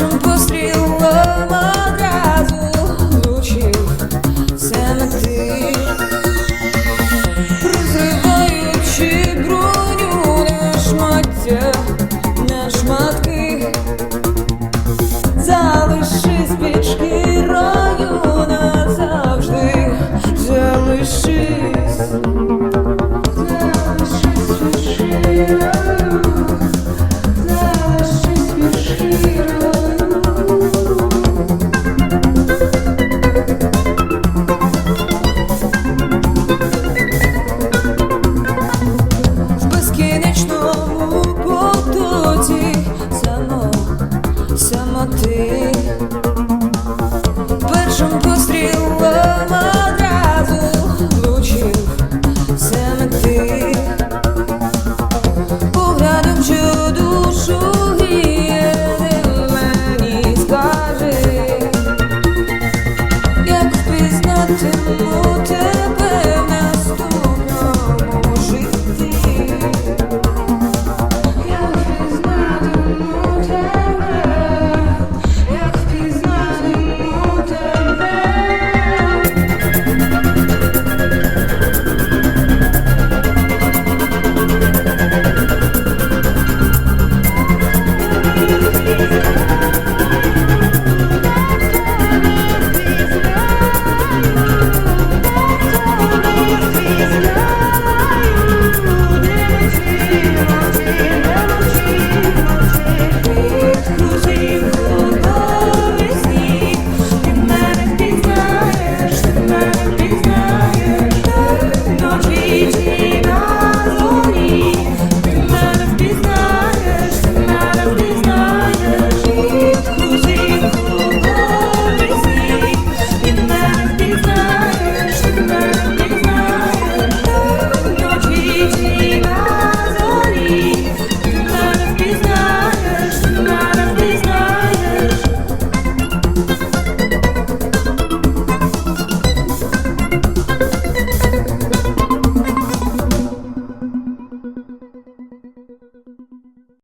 Першим пострілом одразу звучив саме ти, розриваючи броню на шмаття, thing.